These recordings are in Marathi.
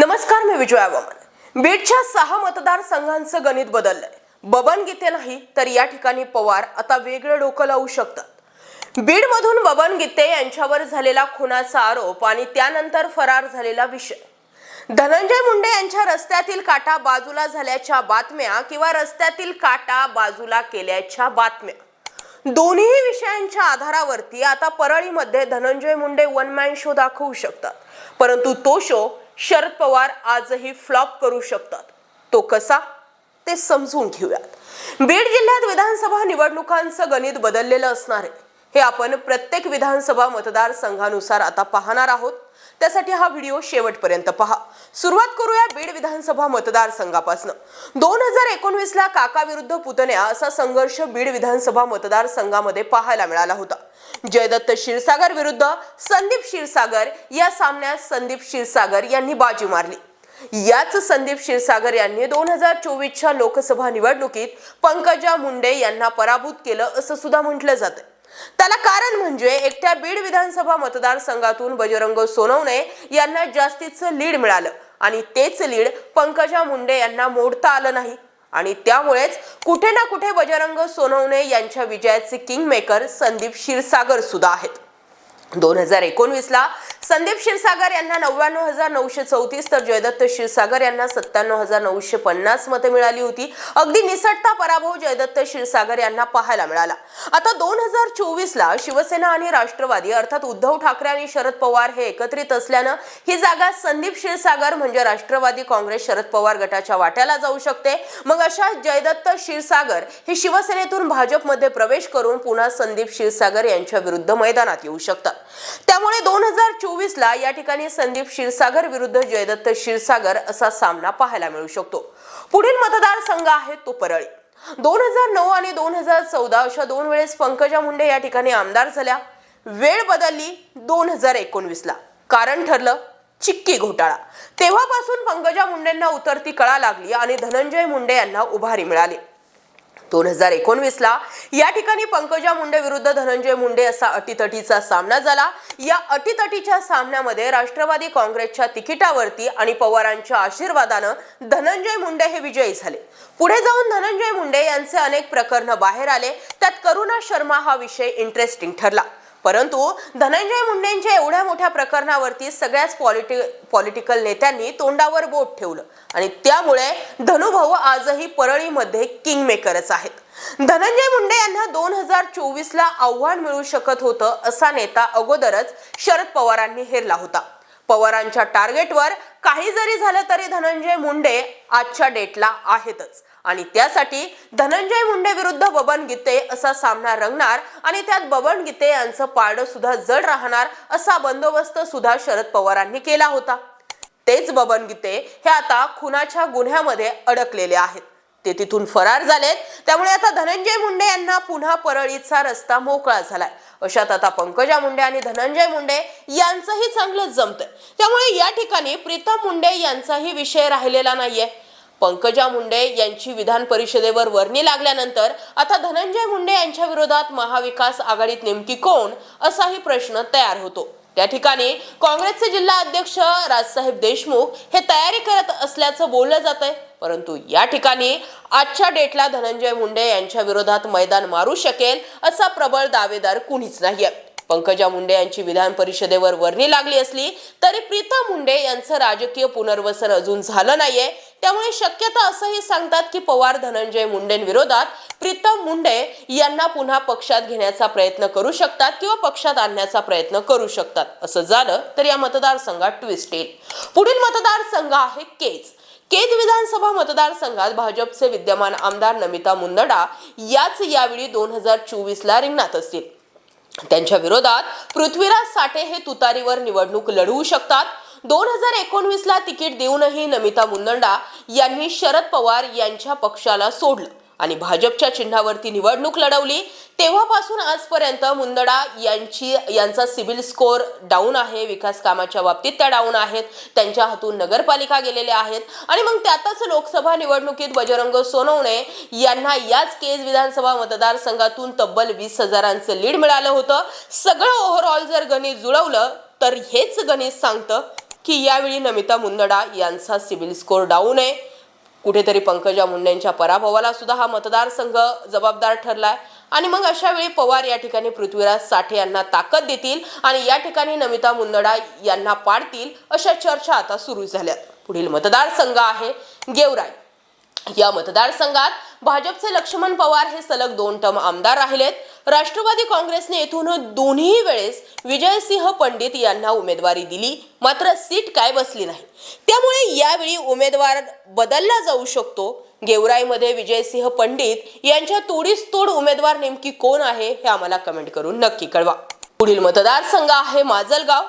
नमस्कार मी विजय वामन. बीडच्या सहा मतदारसंघांचं गणित बदललंय. बबन गीते नाही तर या ठिकाणी पवार आता वेगळं डोकं लावू शकतात. बीडमधून बबन गीते यांच्यावर झालेला खुनाचा आरोप आणि त्यानंतर फरार झालेला विषय. धनंजय मुंडे यांच्या रस्त्यातील काटा बाजूला झाल्याच्या बातम्या किंवा रस्त्यातील काटा बाजूला केल्याच्या बातम्या. दोन्ही विषयांच्या आधारावरती आता परळीमध्ये Dhananjay Munde one man show दाखवू शकतात. परंतु तो शो शरद पवार आजही फ्लॉप करू शकतात. तो कसा? ते समजून घेऊयात. बीड जिल्ह्यात विधानसभा निवडणुकांचं गणित बदललेलं असणार आहे. हे आपण प्रत्येक विधानसभा मतदारसंघानुसार आता पाहणार आहोत. त्यासाठी हा व्हिडिओ शेवटपर्यंत पहा. सुरुवात करूया बीड विधानसभा मतदारसंघापासून. दोन हजार एकोणवीस ला काका विरुद्ध पुतण्या असा संघर्ष बीड विधानसभा मतदारसंघामध्ये पाहायला मिळाला होता. जयदत्त क्षीरसागर विरुद्ध संदीप क्षीरसागर या सामन्यात संदीप क्षीरसागर यांनी बाजी मारली. याच संदीप क्षीरसागर यांनी दोन हजार चोवीसच्या लोकसभा निवडणुकीत पंकजा मुंडे यांना पराभूत केलं असं सुद्धा म्हटलं जातं त्याला कारण म्हणजे एकट्या बीड विधानसभा मतदारसंघातून बजरंग सोनवणे यांना जास्तीचं लीड मिळालं. आणि तेच लीड पंकजा मुंडे यांना मोडता आलं नाही. आणि त्यामुळेच कुठे ना कुठे बजरंग सोनवणे यांच्या विजयाचे किंग मेकर संदीप क्षीरसागर सुद्धा आहेत. दोन हजार एकोणवीसला संदीप क्षीरसागर यांना नव्याण्णव हजार नऊशे चौतीस तर जयदत्त क्षीरसागर यांना सत्त्याण्णव हजार नऊशे पन्नास मतं मिळाली होती. अगदी निसटता पराभव जयदत्त क्षीरसागर यांना पाहायला मिळाला. आता दोन हजार चोवीसला शिवसेना आणि राष्ट्रवादी अर्थात उद्धव ठाकरे आणि शरद पवार हे एकत्रित असल्यानं ही जागा संदीप क्षीरसागर म्हणजे राष्ट्रवादी काँग्रेस शरद पवार गटाच्या वाट्याला जाऊ शकते. मग अशा जयदत्त क्षीरसागर हे शिवसेनेतून भाजपमध्ये प्रवेश करून पुन्हा संदीप क्षीरसागर यांच्या विरुद्ध मैदानात येऊ शकतात. त्यामुळे दोन हजार चोवीस ला या ठिकाणी संदीप क्षीरसागर विरुद्ध जयदत्त क्षीरसागर असा सामना पाहायला मिळू शकतो. पुढील मतदारसंघ आहे तो परळी. दोन हजार नऊ आणि दोन हजार चौदा अशा दोन वेळेस पंकजा मुंडे या ठिकाणी आमदार झाल्या. वेळ बदलली दोन हजार एकोणवीस ला कारण ठरलं चिक्की घोटाळा. तेव्हापासून पंकजा मुंडेंना उतरती कळा लागली आणि धनंजय मुंडे यांना उभारी मिळाली. दोन हजार एकोणवीसला. या ठिकाणी पंकजा मुंडे विरुद्ध धनंजय मुंडे असा अटीतटीचा सामना झाला. या अटीतटीच्या सामन्यामध्ये राष्ट्रवादी काँग्रेसच्या तिकिटावरती आणि पवारांच्या आशीर्वादानं धनंजय मुंडे हे विजयी झाले. पुढे जाऊन धनंजय मुंडे यांचे अनेक प्रकरण बाहेर आले. त्यात करुणा शर्मा हा विषय इंटरेस्टिंग ठरला. परंतु धनंजय मुंडेंच्या एवढ्या मोठ्या प्रकरणावरती सगळ्याच पॉलिटि पॉलिटिकल नेत्यांनी तोंडावर बोट ठेवलं. आणि त्यामुळे धनुभाऊ आजही परळीमध्ये किंग मेकरच आहेत. धनंजय मुंडे यांना दोन हजार चोवीसला आव्हान मिळू शकत होतं असा नेता अगोदरच शरद पवारांनी हेरला होता. पवारांच्या टार्गेटवर काही जरी झालं तरी धनंजय मुंडे आजच्या डेटला आहेतच. आणि त्यासाठी धनंजय मुंडे विरुद्ध बबन गीते असा सामना रंगणार आणि त्यात बबन गीते यांचं पारडं सुद्धा जड राहणार असा बंदोबस्त सुद्धा शरद पवारांनी केला होता. तेच बबन गीते हे आता खुनाच्या गुन्ह्यामध्ये अडकलेले आहेत. ते तिथून फरार झालेत. त्यामुळे आता धनंजय मुंडे यांना पुन्हा परळीचा रस्ता मोकळा झालाय. अशात आता पंकजा मुंडे आणि धनंजय मुंडे यांचंही चांगलंच जमतंय. त्यामुळे या ठिकाणी प्रीतम मुंडे यांचाही विषय राहिलेला नाहीये. पंकजा मुंडे यांची विधान परिषदेवर वर्णी लागल्यानंतर आता धनंजय मुंडे यांच्या विरोधात महाविकास आघाडीत नेमकी कोण असाही प्रश्न तयार होतो. त्या ठिकाणी काँग्रेसचे जिल्हा अध्यक्ष राजसाहेब देशमुख हे तयारी करत असल्याचं बोललं जात आहे. परंतु या ठिकाणी आजच्या डेटला धनंजय मुंडे यांच्या विरोधात मैदान मारू शकेल असा प्रबळ दावेदार कुणीच नाहीये. पंकजा मुंडे यांची विधान परिषदेवर वर्णी लागली असली तरी प्रीतम मुंडे यांचं राजकीय पुनर्वसन अजून झालं नाहीये. त्यामुळे शक्यता असंही सांगतात की पवार धनंजय मुंडेंविरोधात प्रीतम मुंडे यांना पुन्हा पक्षात घेण्याचा प्रयत्न करू शकतात किंवा पक्षात आणण्याचा प्रयत्न करू शकतात. असं झालं तर या मतदारसंघात ट्विस्ट येईल. पुढील मतदारसंघ आहे केज. केज विधानसभा मतदारसंघात भाजपचे विद्यमान आमदार नमिता मुंदडा याच यावेळी दोन हजार चोवीस ला रिंगणात असतील. त्यांच्या विरोधात पृथ्वीराज साठे हे तुतारीवर निवडणूक लढवू शकतात. दोन हजार एकोणवीस ला तिकीट देऊनही नमिता मुंदंडा यांनी शरद पवार यांच्या पक्षाला सोडलं आणि भाजपच्या चिन्हावरती निवडणूक लढवली. तेव्हापासून आजपर्यंत मुंदडा यांची यांचा सिबिल स्कोअर डाऊन आहे. विकास कामाच्या बाबतीत त्या डाऊन आहेत. त्यांच्या हातून नगरपालिका गेलेल्या आहेत. आणि मग त्यातच लोकसभा निवडणुकीत बजरंग सोनवणे यांना याच केज विधानसभा मतदारसंघातून तब्बल वीस हजारांचं लीड मिळालं होतं. सगळं ओव्हरऑल जर गणित जुळवलं तर हेच गणित सांगतं की यावेळी नमिता मुंदडा यांचा सिबिल स्कोअर डाऊन आहे. कुठेतरी पंकजा मुंडेंच्या पराभवाला सुद्धा हा मतदारसंघ जबाबदार ठरलाय. आणि मग अशा वेळी पवार या ठिकाणी पृथ्वीराज साठे यांना ताकद देतील आणि या ठिकाणी नमिता मुंदडा यांना पाडतील अशा चर्चा आता सुरू झाल्यात. पुढील मतदारसंघ आहे गेवराई. या मतदारसंघात भाजपचे लक्ष्मण पवार हे सलग दोन टर्म आमदार राहिलेत. राष्ट्रवादी काँग्रेसने येथून दोन्ही वेळेस विजयसिंह पंडित यांना उमेदवारी दिली. मात्र सीट काय बसली नाही. त्यामुळे यावेळी उमेदवार बदलला जाऊ शकतो. गेवराईमध्ये विजयसिंह पंडित यांच्या तोडीस तोड उमेदवार नेमकी कोण आहे हे आम्हाला कमेंट करून नक्की कळवा. पुढील मतदारसंघ आहे माजलगाव.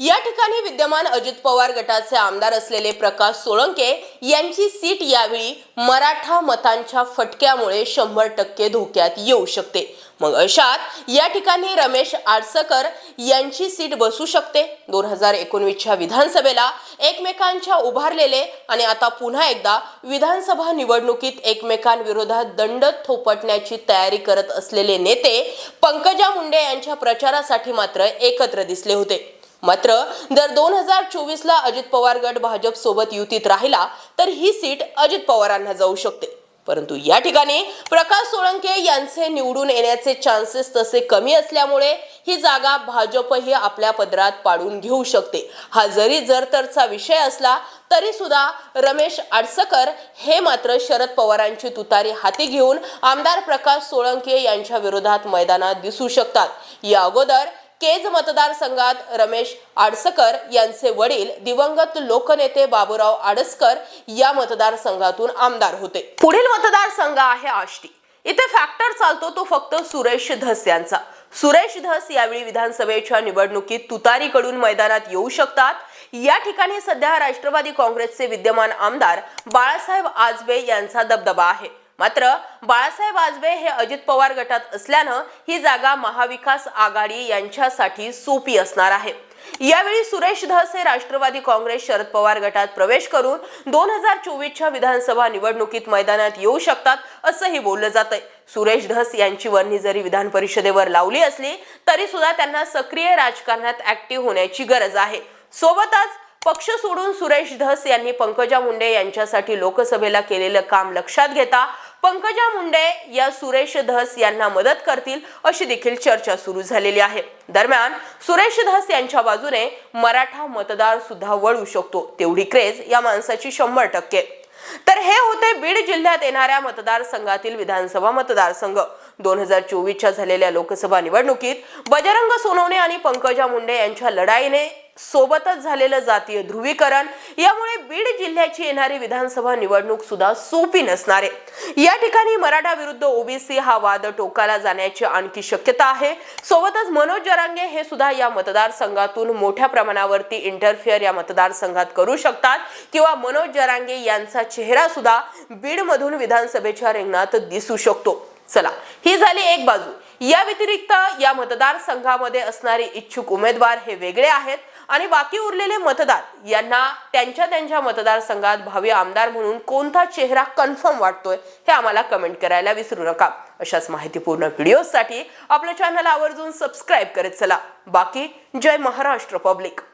या ठिकाणी विद्यमान अजित पवार गटाचे आमदार असलेले प्रकाश सोळंके यांची सीट यावेळी मराठा मतांच्या फटक्यामुळे शंभर टक्के धोक्यात येऊ शकते. मग अशात या ठिकाणी रमेश आडसकर यांची सीट बसू शकते. दोन हजार एकोणवीसच्या विधानसभेला एकमेकांच्या उभारलेले आणि आता पुन्हा एकदा विधानसभा निवडणुकीत एकमेकांविरोधात दंड थोपटण्याची तयारी करत असलेले नेते पंकजा मुंडे यांच्या प्रचारासाठी मात्र एकत्र दिसले होते. मात्र जर दोन हजार चोवीस ला अजित पवार गट भाजप सोबत युतीत राहिला तर ही सीट अजित पवारांना जाऊ शकते. परंतु या ठिकाणी प्रकाश सोळंके यांचे निवडून येण्याचे चान्सेस तसे कमी असल्यामुळे ही जागा भाजपही आपल्या पदरात पाडून घेऊ शकते. हा जरी जरतरचा विषय असला तरी सुद्धा रमेश आडसकर हे मात्र शरद पवारांची तुतारी हाती घेऊन आमदार प्रकाश सोळंके यांच्या विरोधात मैदानात दिसू शकतात. या अगोदर केज मतदारसंघात रमेश आडसकर यांचे वडील दिवंगत लोकनेते बाबूराव आडसकर या मतदारसंघातून आमदार होते. पुढील मतदारसंघ आहे आष्टी. इथे फॅक्टर चालतो तो फक्त सुरेश धस यांचा. सुरेश धस यावेळी विधानसभेच्या निवडणुकीत तुतारीकडून मैदानात येऊ शकतात. या ठिकाणी सध्या राष्ट्रवादी काँग्रेसचे विद्यमान आमदार बाळासाहेब आजबे यांचा दबदबा आहे. मात्र बाळासाहेब आजबे हे अजित पवार गटात असल्यानं ही जागा महाविकास आघाडी यांच्यासाठी सोपी असणार आहे. यावेळी सुरेश धस हे राष्ट्रवादी काँग्रेस शरद पवार गटात प्रवेश करून दोन हजार चोवीसच्या विधानसभा निवडणुकीत मैदानात येऊ शकतात असंही बोललं जातंय. सुरेश धस यांची वर्णी जरी विधान परिषदेवर लावली असली तरी सुद्धा त्यांना सक्रिय राजकारणात ऍक्टिव्ह होण्याची गरज आहे. सोबतच पक्ष सोडून सुरेश धस यांनी पंकजा मुंडे यांच्यासाठी लोकसभेला केलेलं काम लक्षात घेता पंकजा मुंडे या सुरेश धस यांना मदत करतील अशी देखील चर्चा सुरू झालेली आहे. दरम्यान सुरेश धस यांच्या बाजूने मराठा मतदार सुद्धा वळू शकतो. तेवढी क्रेज या माणसाची शंभर टक्के. तर हे होते बीड जिल्ह्यात येणाऱ्या मतदारसंघातील विधानसभा मतदारसंघ. दोन हजार चोवीसच्या झालेल्या लोकसभा निवडणुकीत बजरंग सोनवणे आणि पंकजा मुंडे यांच्या लढाईने सोबतच झालेलं जातीय ध्रुवीकरण. यामुळे बीड जिल्ह्याची येणारी विधानसभा निवडणूक सुद्धा सोपी नसणार आहे. या ठिकाणी मराठा विरुद्ध ओबीसी हा वाद टोकाला जाण्याची आणखी शक्यता आहे. सोबतच मनोज जरांगे हे सुद्धा या मतदारसंघातून मोठ्या प्रमाणावरती इंटरफिअर या मतदारसंघात करू शकतात किंवा मनोज जरांगे यांचा चेहरा सुद्धा बीडमधून विधानसभेच्या रिंगणात दिसू शकतो. चला ही झाली एक बाजू. या व्यतिरिक्त या मतदारसंघामध्ये असणारे इच्छुक उमेदवार हे वेगळे आहेत आणि बाकी उरलेले मतदार यांना त्यांच्या त्यांच्या मतदारसंघात भावी आमदार म्हणून कोणता चेहरा कन्फर्म वाटतोय हे आम्हाला कमेंट करायला विसरू नका. अशाच माहितीपूर्ण व्हिडिओसाठी आपल्या चॅनल आवर्जून सबस्क्राईब करत चला. बाकी जय महाराष्ट्र पब्लिक.